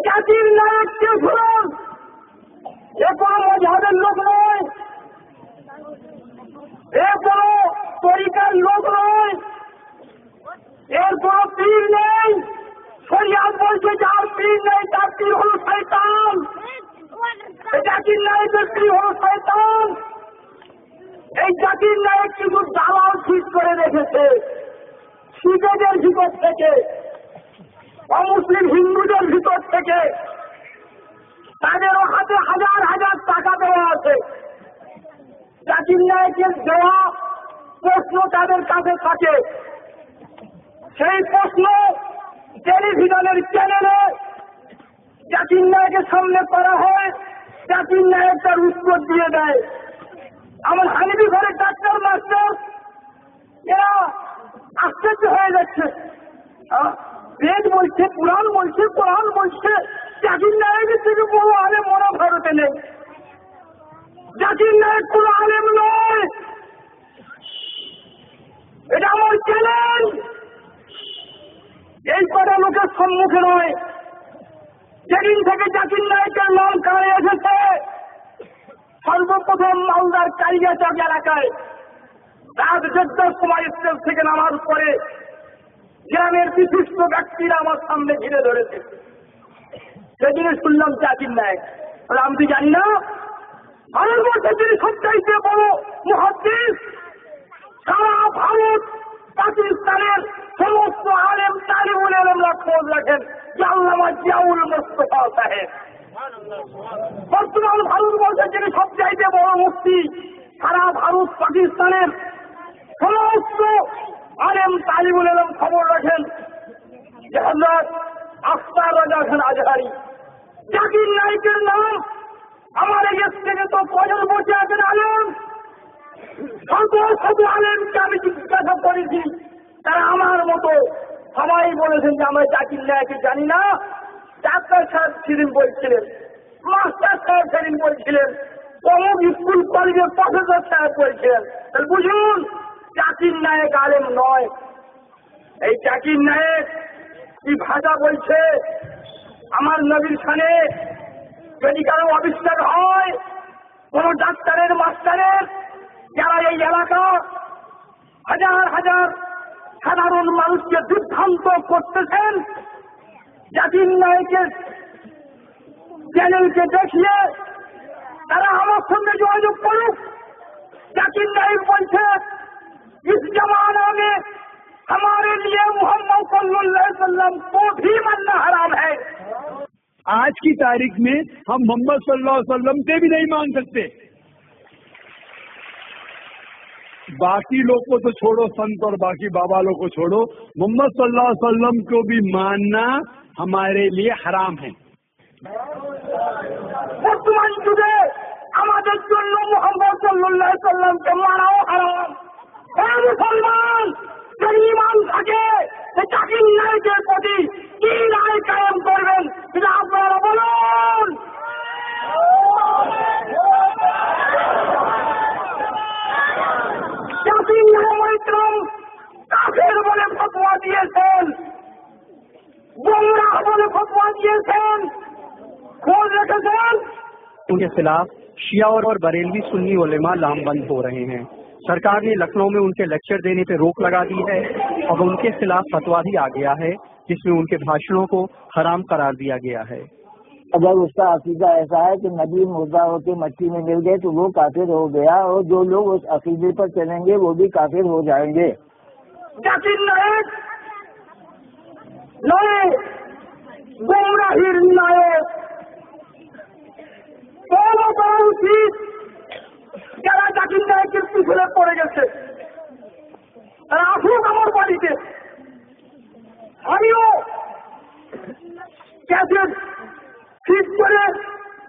জাতির নায়ককে শুনুন এ কোনো মজাদের লোক নয়। এ কোনো তরিকার লোক নয়। এর কোনো পীর নেই। শরিয়াত বলছে যার পীর নেই, তার পীর হল শয়তান। জাতির নায়কের পীর হল শয়তান। এই জাতির নায়ক কিছু দালাল ঠিক করে রেখেছে। শিখেদের ভিতর থেকে। অমুসলিম হিন্দুদের ভিতর থেকে তাদেরও হাতে হাজার হাজার টাকা দেওয়া আছে। জাতির নায়কের দেওয়া প্রশ্ন তাদের কাছে থাকে। সেই প্রশ্ন টেলিভিশনের চ্যানেলে জাতির নায়কের সামনে করা হয়, জাতির নায়ক তার উত্তর দিয়ে দেয়। আমার হানিবি ঘরে ডাক্তার, মাস্টার, এরা আশ্চর্য হয়ে যাচ্ছে। বেদ বলছে, পুরাণ বলছে, কোরআন বলছে, জাতির নায়কের থেকে বড় আলেম ওরা ভারতে নেই। জাতির নায়ক কোন আলেম নয়। এটা আমার চ্যালেঞ্জ। এই কটা লোকের সম্মুখে নয়। যেদিন থেকে জাতির নায়কের নাম কানে এসেছে, সর্বপ্রথম মালদার কালিয়াচক এলাকায় রাত সময় স্টেজ থেকে নামার পরে গ্রামের বিশিষ্ট ব্যক্তিরা আমার সামনে ঘিরে ধরেছে। সেদিনে শুনলাম জাতির নায়ক। আমি তো জানি না, ভারতবর্ষের যিনি সবচাইতে বড় মহাদ্দেশ, সারা ভারত পাকিস্তানের সমস্ত আলেম তালিবুল আলমরা খোঁজ রাখেন যে আল্লামা জিয়াউল মোস্তফা সাহেব। বর্তমান ভারতবর্ষের যিনি সবচাইতে বড় মুক্তি সারা ভারত পাকিস্তানের আলেম তালিবুল আলম খবর রাখেন। যে হজরত আফতার রাজা খান আজহারি। জাকির নায়কের নাম আমার দেশ থেকে তো কজন বসে আছেন আলেম? শত শত আমি জিজ্ঞাসা করেছি। তারা আমার মতো সবাই বলেছেন যে আমরা জাকির নায়কে জানি না। ডাক্তার সাহেব সেদিন বলছিলেন, মাস্টার সাহেব সেদিন বলছিলেন অমুক স্কুল কলেজের প্রফেসর সাহেব বলছিলেন। তাহলে বুঝুন, জাকির নায়ক আলেম নয়। এই জাকির নায়ক কি ভাষা বলছে? আমার নবীর খানে যদি কারও আবিষ্কার হয়, কোন ডাক্তারের, মাস্টারের, যারা এই এলাকা হাজার হাজার সাধারণ মানুষকে বিভ্রান্ত করতেছেন, জাতির নায়কের চ্যানেলকে দেখিয়ে তারা আমার সঙ্গে যোগাযোগ করুক। صلی اللہ علیہ وسلم کو بھی ماننا حرام ہے۔ آج کی تاریخ میں ہم محمد صلی اللہ علیہ وسلم سے بھی نہیں مان سکتے۔ باقی لوگ کو تو چھوڑو، سنت اور باقی بابا لوگ کو چھوڑو۔ محمد صلی اللہ علیہ وسلم کو بھی ماننا ہمارے لیے حرام ہے۔ بولرم کافی بولے کھتوا دیے سینا بولے کھوا دیے سین رکھے سین ان کے خلاف شیعہ اور بریلوی سنی علماء لام بند ہو رہے ہیں۔ سرکار نے لکھنؤ میں ان کے لیکچر دینے پہ روک لگا دی ہے اور ان کے خلاف فتوا بھی آ گیا ہے جس میں ان کے بھاشنوں کو حرام قرار دیا گیا ہے۔ اگر اس کا عقیدہ ایسا ہے کہ نبی مردہ ہو کے مٹی میں مل گئے تو وہ کافر ہو گیا اور جو لوگ اس عقیدے پر چلیں گے وہ بھی کافر ہو جائیں گے۔ گمراہی নায়কের পড়ে গেছে। তারা আসুক আমার বাড়িতে। আমিও ফিট করে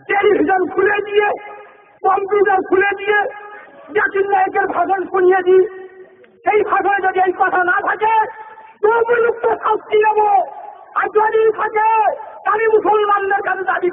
টেলিভিশন খুলে দিয়ে, কম্পিউটার খুলে দিয়ে জাকির নায়কের ভাষণ শুনিয়ে দিই। সেই ভাষায় যদি এই কথা না থাকে দুর্বৃত্ত শাস্তি নেব। আর যদি থাকে আমি মুসলমানদের কাছে দাবি